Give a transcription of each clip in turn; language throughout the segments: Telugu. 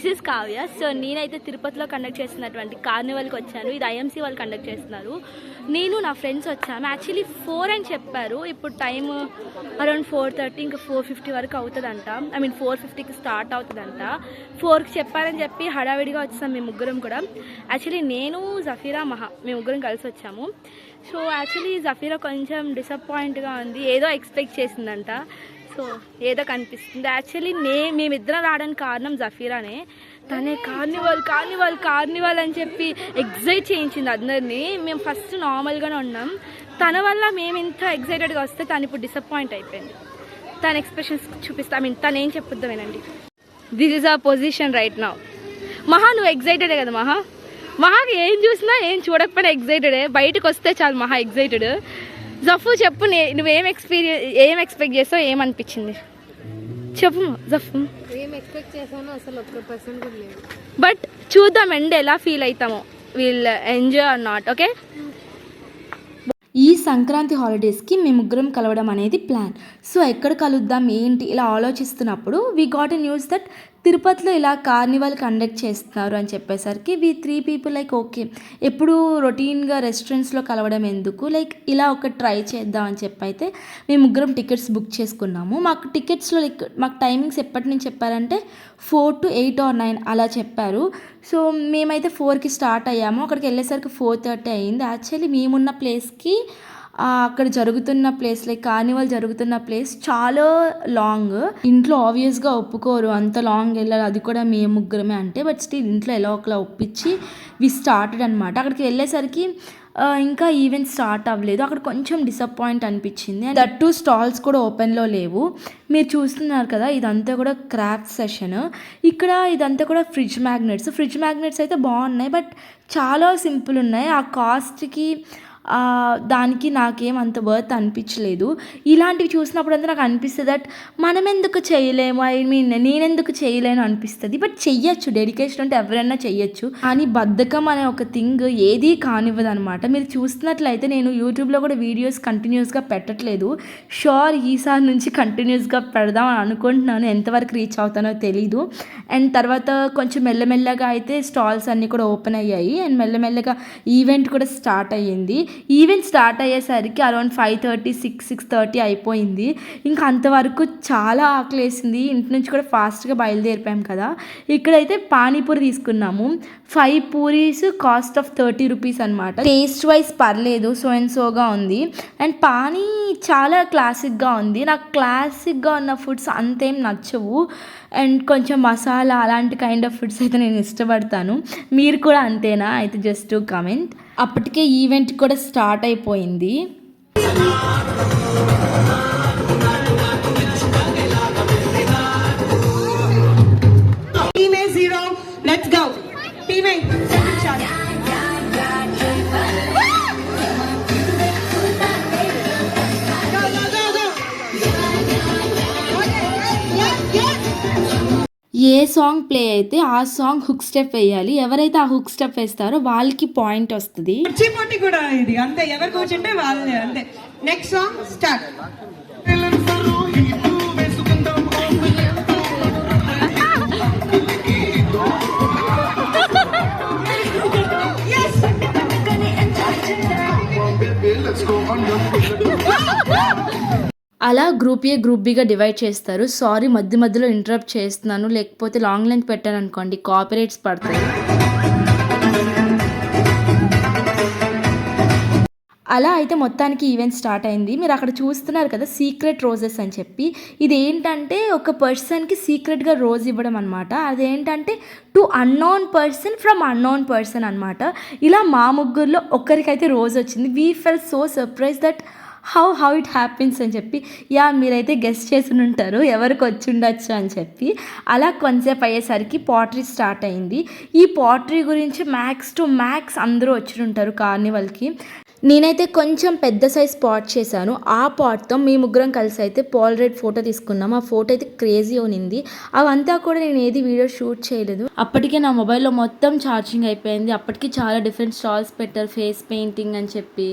దిస్ ఇస్ కావ్య సో నేనైతే తిరుపతిలో కండక్ట్ చేస్తున్నటువంటి కార్నివల్కి వచ్చాను. ఇది ఐఎంసీ వాళ్ళు కండక్ట్ చేస్తున్నారు. నేను నా ఫ్రెండ్స్ వచ్చాము. యాక్చువల్లీ ఫోర్ అని చెప్పారు. ఇప్పుడు టైం అరౌండ్ ఫోర్ థర్టీ ఇంకా ఫోర్ ఫిఫ్టీ వరకు అవుతుందంట. ఐ మీన్ ఫోర్ ఫిఫ్టీకి స్టార్ట్ అవుతుందంట. ఫోర్కి చెప్పారని చెప్పి హడావిడిగా వచ్చాం మేము ముగ్గురం కూడా. యాక్చువల్లీ నేను జఫీరా మహా మేము ముగ్గురం కలిసి వచ్చాము. సో యాక్చువల్లీ జఫీరా కొంచెం డిసప్పాయింట్గా ఉంది. ఏదో ఎక్స్పెక్ట్ చేసిందంట. సో ఏదో కనిపిస్తుంది. యాక్చువల్లీ నే మేమిద్దరం రావడానికి కారణం జఫీరానే. తనే కార్నివల్ కార్నివల్ కార్నివల్ అని చెప్పి ఎగ్జైట్ చేయించింది అందరినీ. మేము ఫస్ట్ నార్మల్గానే ఉన్నాం. తన వల్ల మేము ఇంత ఎగ్జైటెడ్గా వస్తే తను ఇప్పుడు డిసప్పాయింట్ అయిపోయింది. తన ఎక్స్ప్రెషన్స్ చూపిస్తా ఐ మీన్ తను ఏం వినండి. This is a position right నా మహా నువ్వు ఎగ్జైటెడే కదా మహా? మహాకి ఏం చూసినా ఏం చూడకపోయినా ఎగ్జైటెడే బయటకు వస్తే చాలు మహా ఎగ్జైటెడ్ జఫు చెప్పు నే- నువ్వేం ఎక్స్పీరియన్స్ ఏం ఎక్స్పెక్ట్ చేస్తావు ఏమనిపించింది చెప్పు జఫు. ఏం ఎక్స్పెక్ట్ చేశానో అసలు ఒక్క పర్సెంట్ లేదు. బట్ చూద్దాం ఎండ్ ఎలా ఫీల్ అవుతామో will enjoy or not okay ఈ సంక్రాంతి హాలిడేస్కి మేము ముగ్గురం కలవడం అనేది ప్లాన్ సో ఎక్కడ కలుద్దాం ఏంటి ఇలా ఆలోచిస్తున్నప్పుడు we got a news that తిరుపతిలో ఇలా కార్నివల్ కండక్ట్ చేస్తున్నారు అని చెప్పేసరికి we three people like okay ఎప్పుడు రొటీన్గా రెస్టారెంట్స్లో కలవడం ఎందుకు? లైక్ ఇలా ఒక ట్రై చేద్దాం అని చెప్పి అయితే మేము ముగ్గురం టికెట్స్ బుక్ చేసుకున్నాము. మాకు టికెట్స్లో లైక్ మాకు టైమింగ్స్ ఎప్పటి నుంచి చెప్పారంటే four to eight or nine అలా చెప్పారు. సో మేమైతే ఫోర్కి స్టార్ట్ అయ్యాము. అక్కడికి వెళ్ళేసరికి ఫోర్ థర్టీ అయింది. యాక్చువల్లీ మేమున్న ప్లేస్కి అక్కడ జరుగుతున్న ప్లేస్ లైక్ కార్నివల్ జరుగుతున్న ప్లేస్ చాలా లాంగ్ ఇంట్లో ఆబ్వియస్గా ఒప్పుకోరు అంత లాంగ్ వెళ్ళాలి అది కూడా మేము ముగ్గురమే అంటే బట్ స్టిల్ ఇంట్లో ఎలా ఒకలా ఒప్పించి వి స్టార్టెడ్ అనమాట అక్కడికి వెళ్ళేసరికి ఇంకా ఈవెంట్ స్టార్ట్ అవ్వలేదు. అక్కడ కొంచెం డిసప్పాయింట్ అనిపించింది. దట్ టూ స్టాల్స్ కూడా ఓపెన్లో లేవు. మీరు చూస్తున్నారు కదా ఇదంతా కూడా క్రాఫ్ట్ సెషన్ ఇక్కడ ఇదంతా కూడా ఫ్రిడ్జ్ మ్యాగ్నెట్స్ ఫ్రిడ్జ్ మ్యాగ్నెట్స్ అయితే బాగున్నాయి బట్ చాలా సింపుల్ ఉన్నాయి. ఆ కాస్ట్కి దానికి నాకేం అంత వర్త్ అనిపించలేదు. ఇలాంటివి చూసినప్పుడు అంతా నాకు అనిపిస్తుంది దట్ మనం ఎందుకు చేయలేము? ఐ మీన్ నేనెందుకు చేయలేను అనిపిస్తుంది. బట్ చెయ్యొచ్చు. డెడికేషన్ అంటే ఎవరైనా చెయ్యొచ్చు. కానీ బద్ధకం అనే ఒక థింగ్ ఏదీ కానివ్వదు అనమాట మీరు చూస్తున్నట్లయితే నేను యూట్యూబ్లో కూడా వీడియోస్ కంటిన్యూస్గా పెట్టట్లేదు. షూర్ ఈసారి నుంచి కంటిన్యూస్గా పెడదాం అని అనుకుంటున్నాను. ఎంతవరకు రీచ్ అవుతానో తెలీదు. అండ్ తర్వాత కొంచెం మెల్లమెల్లగా అయితే స్టాల్స్ అన్నీ కూడా ఓపెన్ అయ్యాయి. అండ్ మెల్లమెల్లగా ఈవెంట్ కూడా స్టార్ట్ అయ్యింది. ఈవెంట్ స్టార్ట్ అయ్యేసరికి around five thirty six six thirty అయిపోయింది. ఇంకా అంతవరకు చాలా ఆకలేసింది. ఇంటి నుంచి కూడా ఫాస్ట్గా బయలుదేరిపోయాం కదా. ఇక్కడైతే పానీపూరి తీసుకున్నాము. Five puris cost of thirty rupees అనమాట టేస్ట్ వైజ్ పర్లేదు సో అండ్ సోగా ఉంది. అండ్ పానీ చాలా క్లాసిక్గా ఉంది. నాకు క్లాసిక్గా ఉన్న ఫుడ్స్ అంతేం నచ్చవు. అండ్ కొంచెం మసాలా అలాంటి కైండ్ ఆఫ్ ఫుడ్స్ అయితే నేను ఇష్టపడతాను. మీరు కూడా అంతేనా? అయితే జస్ట్ కమెంట్. అప్పటికే ఈవెంట్ కూడా స్టార్ట్ అయిపోయింది. Team A zero, let's go. ఏ సాంగ్ ప్లే అయితే ఆ సాంగ్ హుక్ స్టెప్ వేయాలి. ఎవరైతే ఆ హుక్ స్టెప్ వేస్తారో వాళ్ళకి పాయింట్ వస్తుంది. కూడా ఇది. అంతే ఎవరు కూర్చుంటే వాళ్ళే అంతే. నెక్స్ట్ సాంగ్ స్టార్ట్ అలా గ్రూప్ ఏ గ్రూప్ బిగా డివైడ్ చేస్తారు. సారీ మధ్య మధ్యలో ఇంటరప్ట్ చేస్తున్నాను. లేకపోతే లాంగ్ లెంత్ పెట్టాను అనుకోండి కాపరేట్స్ పడతాయి. అలా అయితే మొత్తానికి ఈవెంట్ స్టార్ట్ అయింది. మీరు అక్కడ చూస్తున్నారు కదా సీక్రెట్ రోజెస్ అని చెప్పి. ఇది ఏంటంటే ఒక పర్సన్కి సీక్రెట్గా రోజ్ ఇవ్వడం అనమాట అదేంటంటే to unknown person from unknown person అనమాట ఇలా మా ముగ్గురులో ఒక్కరికైతే రోజ్ వచ్చింది. We fell so surprise that how how it happiness అని చెప్పి యా మీరైతే గెస్ట్ చేసి ఉంటారు ఎవరికి వచ్చి ఉండొచ్చు అని చెప్పి అలా కొంతసేపు అయ్యేసరికి పాటరీ స్టార్ట్ అయింది. ఈ పాటరీ గురించి మ్యాక్స్ టు మ్యాక్స్ అందరూ వచ్చి ఉంటారు కార్నివల్కి నేనైతే కొంచెం పెద్ద సైజ్ పాట్ చేశాను. ఆ పాట్తో మీ ముగ్గురం కలిసి అయితే పోలరైడ్ ఫోటో తీసుకున్నాం. ఆ ఫోటో అయితే క్రేజీ ఉనింది అవంతా కూడా నేను ఏది వీడియో షూట్ చేయలేదు. అప్పటికే నా మొబైల్లో మొత్తం ఛార్జింగ్ అయిపోయింది. అప్పటికి చాలా డిఫరెంట్ స్టాల్స్ పెట్టారు. ఫేస్ పెయింటింగ్ అని చెప్పి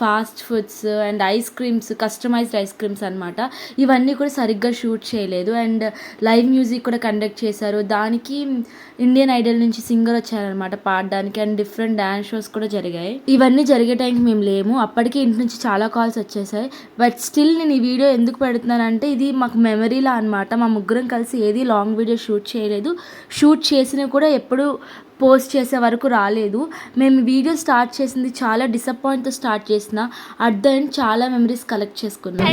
fast foods and ice creams customised ice creams అనమాట ఇవన్నీ కూడా సరిగ్గా షూట్ చేయలేదు. అండ్ లైవ్ మ్యూజిక్ కూడా కండక్ట్ చేశారు. దానికి ఇండియన్ ఐడల్ నుంచి సింగర్ వచ్చారనమాట పాడడానికి. అండ్ డిఫరెంట్ డ్యాన్స్ షోస్ కూడా జరిగాయి. ఇవన్నీ జరిగే టైంకి మేము లేము. అప్పటికే ఇంటి నుంచి చాలా కాల్స్ వచ్చేసాయి. బట్ స్టిల్ నేను ఈ వీడియో ఎందుకు పెడుతున్నానంటే ఇది మాకు మెమరీలా అనమాట మా ముగ్గురం కలిసి ఏది లాంగ్ వీడియో షూట్ చేయలేదు. షూట్ చేసినా కూడా ఎప్పుడు పోస్ట్ చేసే వరకు రాలేదు. మేము వీడియో స్టార్ట్ చేసింది చాలా డిసప్పాయింట్తో స్టార్ట్ చేసిన. అట్ ద ఎండ్ చాలా మెమరీస్ కలెక్ట్ చేసుకున్నాం.